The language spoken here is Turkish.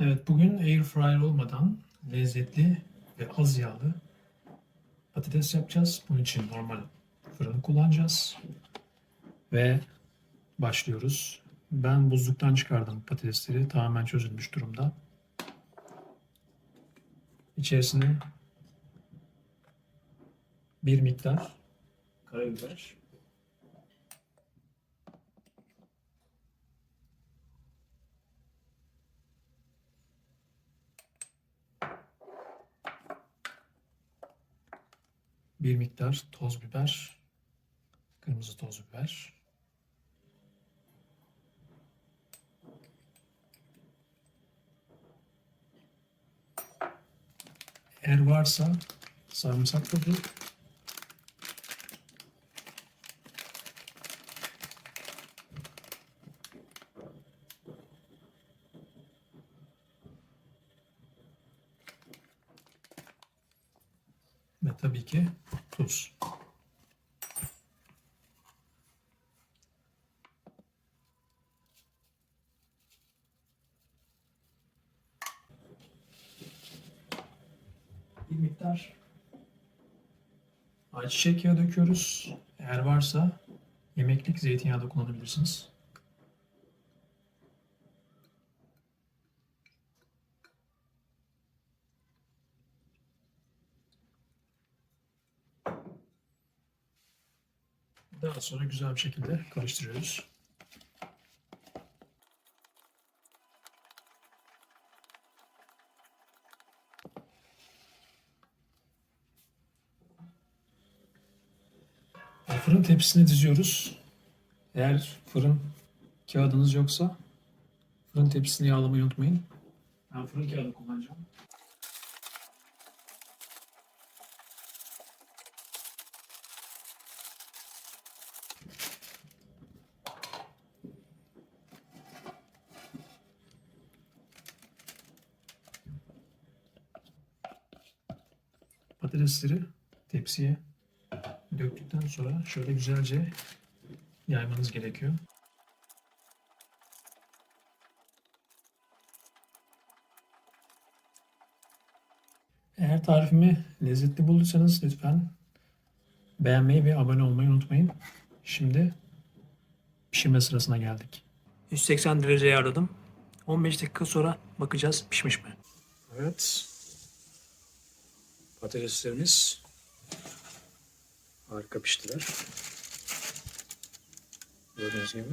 Evet bugün air fryer olmadan lezzetli ve az yağlı patates yapacağız. Bunun için normal fırını kullanacağız. Ve başlıyoruz. Ben buzluktan çıkardım patatesleri. Tamamen çözülmüş durumda. İçerisine bir miktar karabiber, bir miktar toz biber, kırmızı toz biber, eğer varsa sarımsak tozu, ve tabii ki tuz. Bir miktar ayçiçek yağı döküyoruz. Eğer varsa yemeklik zeytinyağı da kullanabilirsiniz. Daha sonra güzel bir şekilde karıştırıyoruz. Fırın tepsisine diziyoruz. Eğer fırın kağıdınız yoksa fırın tepsisini yağlamayı unutmayın. Ben fırın kağıdı kullanacağım. Patatesleri tepsiye döktükten sonra şöyle güzelce yaymanız gerekiyor. Eğer tarifimi lezzetli bulduysanız lütfen beğenmeyi ve abone olmayı unutmayın. Şimdi pişirme sırasına geldik. 180 dereceye ayarladım. 15 dakika sonra bakacağız pişmiş mi? Evet. Patateslerimiz harika piştiler. Gördüğünüz gibi.